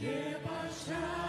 є бажання.